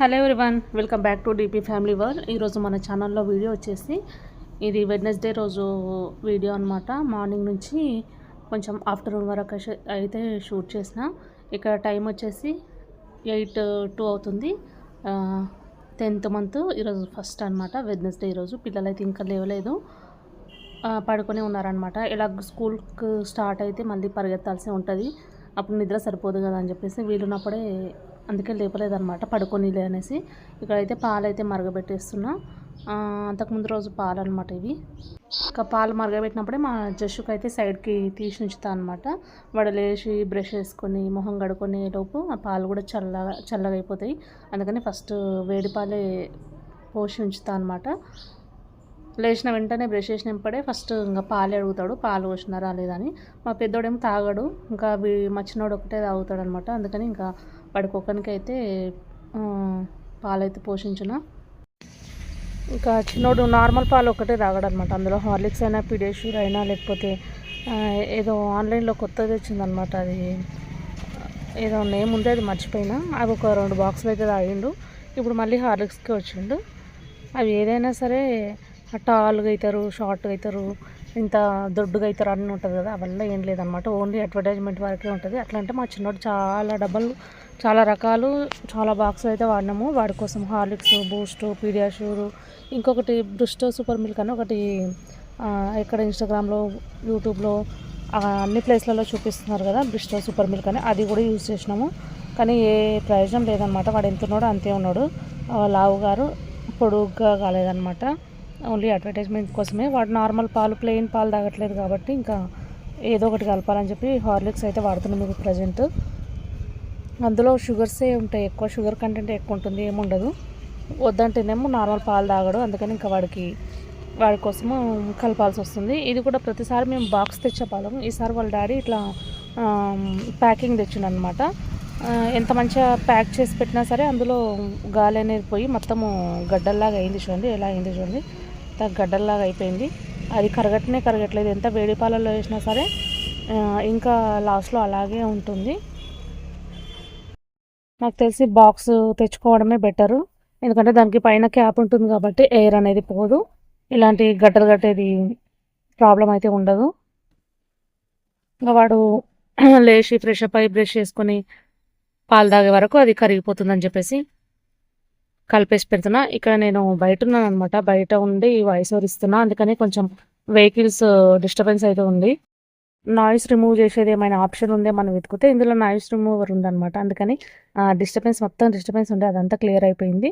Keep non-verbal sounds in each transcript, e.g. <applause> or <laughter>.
Hello everyone welcome back to DP family world. ఈరోజు మన ఛానల్లో వీడియో వచ్చేసి ఇది వెడ్నెస్డే రోజు వీడియో అనమాట మార్నింగ్ నుంచి కొంచెం ఆఫ్టర్నూన్ వరకు అయితే షూట్ చేసిన. ఇక్కడ టైం వచ్చేసి ఎయిట్ టూ అవుతుంది. టెన్త్ మంత్ ఈరోజు ఫస్ట్ అనమాట వెడ్నెస్డే ఈరోజు. పిల్లలైతే ఇంకా లేవలేదు. పడుకొని ఉన్నారనమాట ఇలా స్కూల్కి స్టార్ట్ అయితే మళ్ళీ పరిగెత్తాల్సి ఉంటుంది. అప్పుడు నిద్ర సరిపోదు కదా అని చెప్పేసి వీలున్నప్పుడే అందుకే లేపలేదన్నమాట పడుకోనిలే అనేసి. ఇక్కడైతే పాలైతే మరగబెట్టేస్తున్నా. అంతకుముందు రోజు పాలు అనమాట ఇవి. ఇంకా పాలు మరగబెట్టినప్పుడే మా జస్సుకు అయితే సైడ్కి తీసి ఉంచుతా అనమాట వాడు లేచి బ్రష్ వేసుకొని మొహం కడుకునే లోపు ఆ పాలు కూడా చల్లగా చల్లగా అయిపోతాయి. అందుకని ఫస్ట్ వేడి పాలే పోసి ఉంచుతా అనమాట లేచిన వెంటనే బ్రష్ చేసినప్పుడే ఫస్ట్ ఇంకా పాలు అడుగుతాడు పాలు పోసినారా లేదని మా పెద్దోడేమో తాగడు ఇంకా మా చిన్నోడు ఒకటే తాగుతాడు అనమాట అందుకని ఇంకా వాడికి పాలైతే అయితే పోషించిన. ఇంకా చిన్నోడు నార్మల్ పాలు ఒకటే తాగడనమాట. అందులో హార్లిక్స్ అయినా పిడియాష్యూర్ అయినా లేకపోతే ఏదో ఆన్లైన్లో కొత్తది వచ్చిందనమాట అది ఏదో నేమ్ ఉంది అది మర్చిపోయినా. అవి ఒక రెండు బాక్సులు అయితే తాగిండు. ఇప్పుడు మళ్ళీ హార్లిక్స్కి వచ్చిండు. అవి ఏదైనా సరే టాల్గా అవుతారు షార్ట్గా అవుతారు ఇంత దొడ్డుగా అవుతారు అన్నీ ఉంటుంది కదా అవల్ల ఏం లేదనమాట. ఓన్లీ అడ్వర్టైజ్మెంట్ వరకే ఉంటుంది. అట్లా అంటే మా చిన్నోడు చాలా డబ్బలు చాలా రకాలు చాలా బాక్స్ అయితే వాడినాము. వాడి కోసం హార్లిక్స్ బూస్ట్ పీడియాషూరు ఇంకొకటి బ్రుస్టో సూపర్ మిల్క్ అని ఒకటి ఇక్కడ ఇన్స్టాగ్రామ్లో యూట్యూబ్లో అన్ని ప్లేస్లలో చూపిస్తున్నారు కదా బ్రిస్టో సూపర్ మిల్క్ అని. అది కూడా యూజ్ చేసినాము. కానీ ఏ ప్రయోజనం లేదనమాట. వాడు ఎంత ఉన్నాడో అంతే ఉన్నాడు. లావు గారు పొడుగ్గా కాలేదనమాట. ఓన్లీ అడ్వర్టైజ్మెంట్ కోసమే. వాడు నార్మల్ పాలు ప్లెయిన్ పాలు తాగట్లేదు కాబట్టి ఇంకా ఏదో ఒకటి కలపాలని చెప్పి హార్లిక్స్ అయితే వాడుతున్నాం మీకు ప్రజెంట్. అందులో షుగర్సే ఉంటాయి ఎక్కువ షుగర్ కంటెంట్ ఎక్కువ ఉంటుంది ఏముండదు. వద్దంటేనేమో నార్మల్ పాలు తాగడు అందుకని ఇంకా వాడికి వాడి కోసము కలపాల్సి వస్తుంది. ఇది కూడా ప్రతిసారి మేము బాక్స్ తెచ్చే పాలం ఈసారి వాళ్ళ డాడీ ఇట్లా ప్యాకింగ్ తెచ్చిండనమాట ఎంత మంచిగా ప్యాక్ చేసి పెట్టినా సరే అందులో గాలి అనేది పోయి మొత్తము గడ్డల్లాగా అయింది చూడండి. ఎలా అయింది చూడండి. అంతా గడ్డల్లాగా అయిపోయింది. అది కరగట్నే కరగట్లేదు. ఎంత వేడి పాలల్లో వేసినా సరే ఇంకా లాస్ట్లో అలాగే ఉంటుంది. నాకు తెలిసి బాక్స్ తెచ్చుకోవడమే బెటరు. ఎందుకంటే దానికి పైన క్యాప్ ఉంటుంది కాబట్టి ఎయిర్ అనేది పోదు. ఇలాంటి గడ్డలు గట్టేది ప్రాబ్లం అయితే ఉండదు. ఇంకా వాడు <clears throat> లేచి ఫ్రెష్ అప్ అయి బ్రష్ చేసుకొని పాలు తాగే వరకు అది కరిగిపోతుందని చెప్పేసి కలిపేసి పెడుతున్నా. ఇక్కడ నేను బయట ఉన్నాను అనమాట బయట ఉండి వాయిస్ ఓవర్ ఇస్తున్నా. అందుకని కొంచెం వెహికల్స్ డిస్టర్బెన్స్ అయితే ఉంది. నాయిస్ రిమూవ్ చేసేది ఏమైనా ఆప్షన్ ఉందే మనం వెతికితే ఇందులో నాయిస్ రిమూవర్ ఉందన్నమాట. అందుకని డిస్టర్బెన్స్ మొత్తం డిస్టర్బెన్స్ ఉండే అదంతా క్లియర్ అయిపోయింది.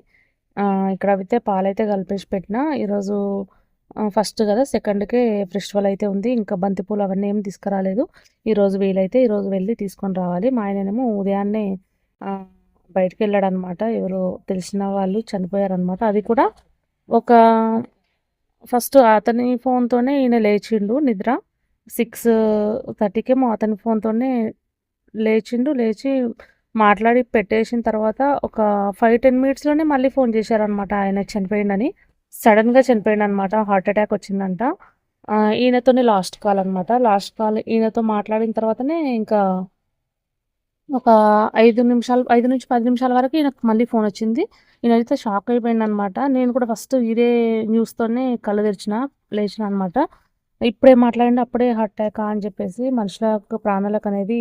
ఇక్కడ అయితే పాలైతే కలిపేసి పెట్టిన ఈరోజు ఫస్ట్ కదా సెకండ్కే ఫెస్టివల్ అయితే ఉంది. ఇంకా బంతిపూలు అవన్నీ ఏం తీసుకురాలేదు. ఈరోజు వీలైతే ఈరోజు వెళ్ళి తీసుకొని రావాలి. మా ఆయననేమో ఉదయాన్నే బయటకు బయటికి వెళ్ళాడు అనమాట ఎవరో తెలిసిన వాళ్ళు చనిపోయారనమాట అది కూడా ఒక ఫస్ట్ అతని ఫోన్తోనే ఈయన లేచిండు నిద్ర. సిక్స్ థర్టీకేమో అతని ఫోన్తోనే లేచిండు లేచి మాట్లాడి పెట్టేసిన తర్వాత ఒక ఫైవ్ టెన్ మినిట్స్లోనే మళ్ళీ ఫోన్ చేశారనమాట ఆయన చనిపోయిండని. సడన్గా చనిపోయిండు అనమాట హార్ట్ అటాక్ వచ్చిందంట. ఈయనతోనే లాస్ట్ కాల్ అనమాట లాస్ట్ కాల్ ఈయనతో మాట్లాడిన తర్వాతనే ఇంకా ఒక ఐదు నిమిషాలు ఐదు నుంచి పది నిమిషాల వరకు ఈయనకు మళ్ళీ ఫోన్ వచ్చింది. ఈయనైతే షాక్ అయిపోయింది అనమాట నేను కూడా ఫస్ట్ ఇదే న్యూస్తోనే కళ్ళు తెరిచిన లేచిన అనమాట ఇప్పుడే మాట్లాడండి అప్పుడే హార్ట్ అటాక్ అని చెప్పేసి మనుషులకు ప్రాణాలకు అనేది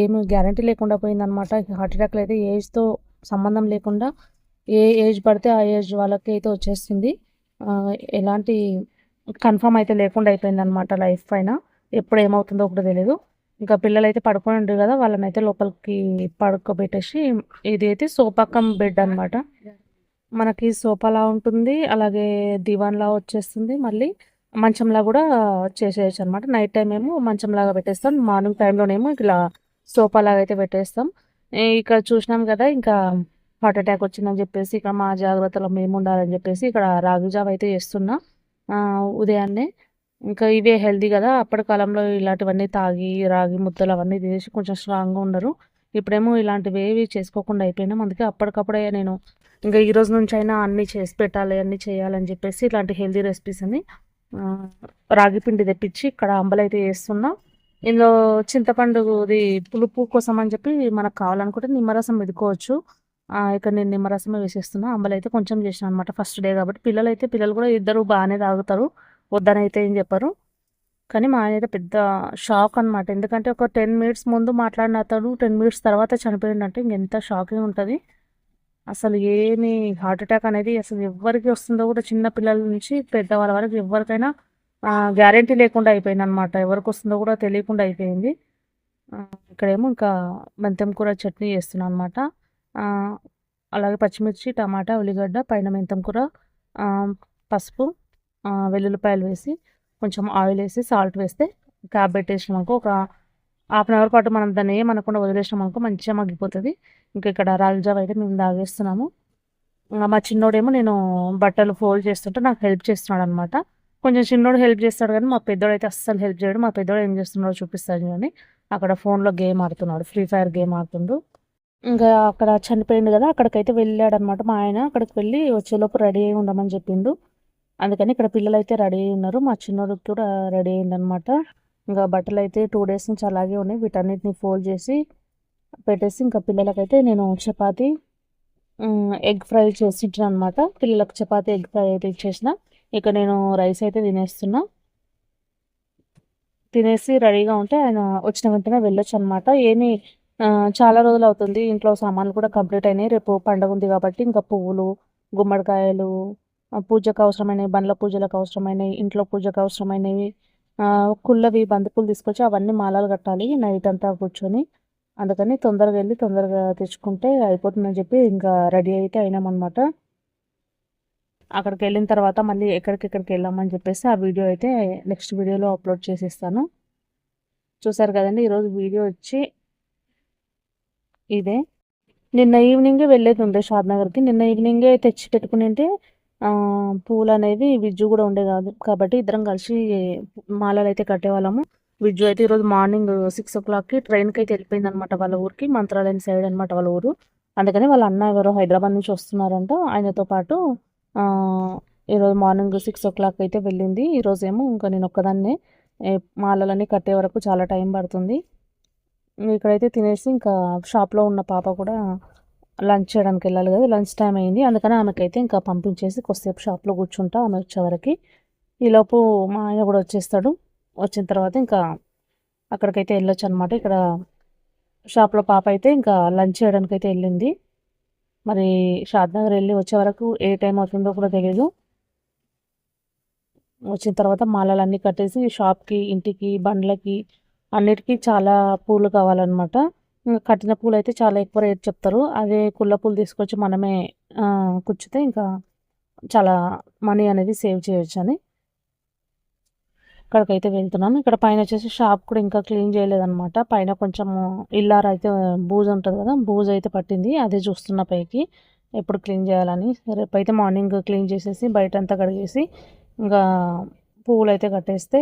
ఏమి గ్యారంటీ లేకుండా పోయిందనమాట హార్ట్ అటాక్లు అయితే ఏజ్తో సంబంధం లేకుండా ఏ ఏజ్ పడితే ఆ ఏజ్ వాళ్ళకి అయితే వచ్చేస్తుంది ఎలాంటి కన్ఫర్మ్ అయితే లేకుండా అయిపోయింది అనమాట లైఫ్ పైన. ఎప్పుడు ఏమవుతుందో కూడా తెలియదు ఇంకా పిల్లలు అయితే పడుకొని ఉండరు కదా వాళ్ళని అయితే లోపలికి పడుకోబెట్టేసి ఇది అయితే సోపాకం బెడ్ అనమాట మనకి సోఫాలా ఉంటుంది అలాగే దివాన్లా వచ్చేస్తుంది మళ్ళీ. మంచంలా కూడా చేసేయచ్చు అనమాట నైట్ టైం ఏమో మంచంలాగా పెట్టేస్తాం. మార్నింగ్ టైంలోనేమో ఇలా సోఫా లాగా అయితే పెట్టేస్తాం. ఇక్కడ చూసినాం కదా ఇంకా హార్ట్ అటాక్ వచ్చిందని చెప్పేసి ఇక మా జాగ్రత్తలో మేము ఉండాలని చెప్పేసి ఇక్కడ రాగి జావ అయితే చేస్తున్నా. ఉదయాన్నే. ఇంకా ఇవే హెల్దీ కదా. అప్పటి కాలంలో ఇలాంటివన్నీ తాగి రాగి ముద్దలు అవన్నీ చేసి కొంచెం స్ట్రాంగ్గా ఉండరు. ఇప్పుడేమో ఇలాంటివి ఏవి చేసుకోకుండా అయిపోయినాం. అందుకే అప్పటికప్పుడే నేను ఇంకా ఈ రోజు నుంచి అయినా అన్నీ చేసి పెట్టాలి అన్నీ చేయాలని చెప్పేసి ఇలాంటి హెల్దీ రెసిపీస్ అని రాగిపిండి రాగి పిండి తెప్పించి ఇక్కడ అంబలైతే చేస్తున్నా. ఇందులో చింతపండుది పులుపు కోసం అని చెప్పి మనకు కావాలనుకుంటే నిమ్మరసం వెతుకోవచ్చు ఇక్కడ నేను నిమ్మరసమే వేసేస్తున్నా. అంబలైతే కొంచెం చేసిన అనమాట ఫస్ట్ డే కాబట్టి. పిల్లలు అయితే పిల్లలు కూడా ఇద్దరు బాగానే తాగుతారు. వద్దనైతే ఏం చెప్పరు. కానీ మా ఆయన అయితే పెద్ద షాక్ అనమాట ఎందుకంటే ఒక టెన్ మినిట్స్ ముందు మాట్లాడిన అతడు టెన్ మినిట్స్ తర్వాత చనిపోయిందంటే ఇంకెంత షాకింగ్ ఉంటుంది. అసలు ఏమి హార్ట్ అటాక్ అనేది అసలు ఎవరికి వస్తుందో కూడా చిన్న పిల్లల నుంచి పెద్దవాళ్ళ వరకు ఎవరికైనా గ్యారంటీ లేకుండా అయిపోయింది అనమాట ఎవరికి వస్తుందో కూడా తెలియకుండా అయిపోయింది. ఇక్కడేమో ఇంకా మెంతం కూర చట్నీ చేస్తున్నాను అనమాట అలాగే పచ్చిమిర్చి టమాటా ఉల్లిగడ్డ పైన మెంతం కూర పసుపు వెల్లుల్లిపాయలు వేసి కొంచెం ఆయిల్ వేసి సాల్ట్ వేస్తే క్యాబ్ పెట్టేసినాక ఒక హాఫ్ అన్ అవర్ పాటు మనం దాన్ని ఏమనకుండా వదిలేసినామనుకో మంచిగా మగ్గిపోతుంది. ఇంకా ఇక్కడ రాల్జావ్ అయితే మేము తాగేస్తున్నాము. మా చిన్నోడేమో నేను బట్టలు ఫోల్డ్ చేస్తుంటే నాకు హెల్ప్ చేస్తున్నాడు అనమాట కొంచెం చిన్నోడు హెల్ప్ చేస్తాడు కానీ మా పెద్దోడు అయితే అస్సలు హెల్ప్ చేయడు. మా పెద్దోడు ఏం చేస్తున్నాడో చూపిస్తాడు కానీ అక్కడ ఫోన్లో గేమ్ ఆడుతున్నాడు. ఫ్రీ ఫైర్ గేమ్ ఆడుతుండు. ఇంకా అక్కడ చనిపోయింది కదా అక్కడికైతే వెళ్ళాడు అనమాట మా ఆయన. అక్కడికి వెళ్ళి వచ్చేలోపు రెడీ అయి ఉండమని చెప్పిండు. అందుకని ఇక్కడ పిల్లలు అయితే రెడీ అయి ఉన్నారు. మా చిన్నోడికి కూడా రెడీ అయిందనమాట ఇంకా బట్టలు అయితే టూ డేస్ నుంచి అలాగే ఉన్నాయి. వీటన్నిటిని ఫోల్డ్ చేసి పెట్టేసి ఇంకా పిల్లలకైతే నేను చపాతి ఎగ్ ఫ్రై చేసింటాను అనమాట పిల్లలకు చపాతి ఎగ్ ఫ్రై అయితే ఇచ్చేసిన. ఇక నేను రైస్ అయితే తినేస్తున్నా. తినేసి రెడీగా ఉంటే ఆయన వచ్చిన వెంటనే వెళ్ళొచ్చు అనమాట ఏమి చాలా రోజులు అవుతుంది. ఇంట్లో సామాన్లు కూడా కంప్లీట్ అయినాయి. రేపు పండగ ఉంది కాబట్టి ఇంకా పువ్వులు గుమ్మడికాయలు పూజకు అవసరమైనవి బండ్ల పూజలకు అవసరమైనవి ఇంట్లో పూజకు అవసరమైనవి కుళ్ళవి బంతిపూలు తీసుకొచ్చి అవన్నీ మాలలు కట్టాలి. నైట్ అంతా కూర్చొని అందుకని తొందరగా వెళ్ళి తొందరగా తెచ్చుకుంటే అయిపోతుందని చెప్పి ఇంకా రెడీ అయితే అయినామన్నమాట. అక్కడికి వెళ్ళిన తర్వాత మళ్ళీ ఎక్కడికెక్కడికి వెళ్ళామని చెప్పేసి ఆ వీడియో అయితే నెక్స్ట్ వీడియోలో అప్లోడ్ చేసేస్తాను. చూసారు కదండి ఈరోజు వీడియో వచ్చి ఇదే. నిన్న ఈవినింగే వెళ్ళేది ఉండే షాద్నగర్కి. నిన్న ఈవినింగే తెచ్చి పెట్టుకుని అంటే పూలు అనేవి విజ్జు కూడా ఉండే కాదు. కాబట్టి ఇద్దరం కలిసి మాలలు అయితే కట్టేవాళ్ళము. విజ్జు అయితే ఈరోజు మార్నింగ్ సిక్స్ ఓ క్లాక్కి ట్రైన్కి అయితే వెళ్ళిపోయింది అనమాట వాళ్ళ ఊరికి మంత్రాలయం సైడ్ అనమాట వాళ్ళ ఊరు. అందుకని వాళ్ళ అన్న ఎవరో హైదరాబాద్ నుంచి వస్తున్నారంట. ఆయనతో పాటు ఈరోజు మార్నింగ్ సిక్స్ ఓ క్లాక్ అయితే వెళ్ళింది. ఈరోజు ఏమో ఇంకా నేను ఒక్కదాన్నే మాలలన్నీ కట్టే వరకు చాలా టైం పడుతుంది. ఇక్కడైతే తినేసి ఇంకా షాప్లో ఉన్న పాప కూడా లంచ్ చేయడానికి వెళ్ళాలి కదా లంచ్ టైం అయింది. అందుకని ఆమెకైతే ఇంకా పంపించేసి కొద్దిసేపు షాప్లో కూర్చుంటా ఆమె వచ్చేవరకు ఈలోపు మా ఆయన కూడా వచ్చేస్తాడు. వచ్చిన తర్వాత ఇంకా అక్కడికైతే వెళ్ళొచ్చు అనమాట ఇక్కడ షాప్లో పాప అయితే ఇంకా లంచ్ చేయడానికి అయితే వెళ్ళింది. మరి షాద్నగర్ వెళ్ళి వచ్చే వరకు ఏ టైం అవుతుందో కూడా తెలియదు వచ్చిన తర్వాత మాలలన్నీ కట్టేసి షాప్కి ఇంటికి బండ్లకి అన్నిటికీ చాలా పూలు కావాలన్నమాట. కట్టిన పూలు అయితే చాలా ఎక్కువ రేట్ చెప్తారు. అదే కుళ్ళ పూలు తీసుకొచ్చి మనమే కుచ్చితే ఇంకా చాలా మనీ అనేది సేవ్ చేయొచ్చు అని ఇక్కడికైతే వెళ్తున్నాం. ఇక్కడ పైన వచ్చేసి షాప్ కూడా ఇంకా క్లీన్ చేయలేదన్నమాట. పైన కొంచెం ఇల్లారు అయితే బూజు ఉంటుంది కదా బూజు అయితే పట్టింది. అదే చూస్తున్న పైకి. ఎప్పుడు క్లీన్ చేయాలని. రేపు అయితే మార్నింగ్ క్లీన్ చేసేసి బయట అంతా కడిగేసి ఇంకా పువ్వులు అయితే కట్టేస్తే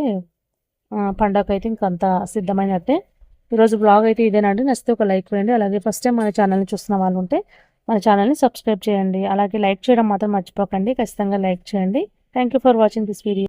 పండగ అయితే ఇంకంతా సిద్ధమైనట్టే. ఈరోజు బ్లాగ్ అయితే ఇదేనండి. నచ్చితే ఒక లైక్ వేయండి. అలాగే ఫస్ట్ టైం మన ఛానల్ని చూస్తున్న వాళ్ళు ఉంటే మన ఛానల్ని సబ్స్క్రైబ్ చేయండి. అలాగే లైక్ చేయడం మాత్రం మర్చిపోకండి. ఖచ్చితంగా లైక్ చేయండి. Thank you for watching this video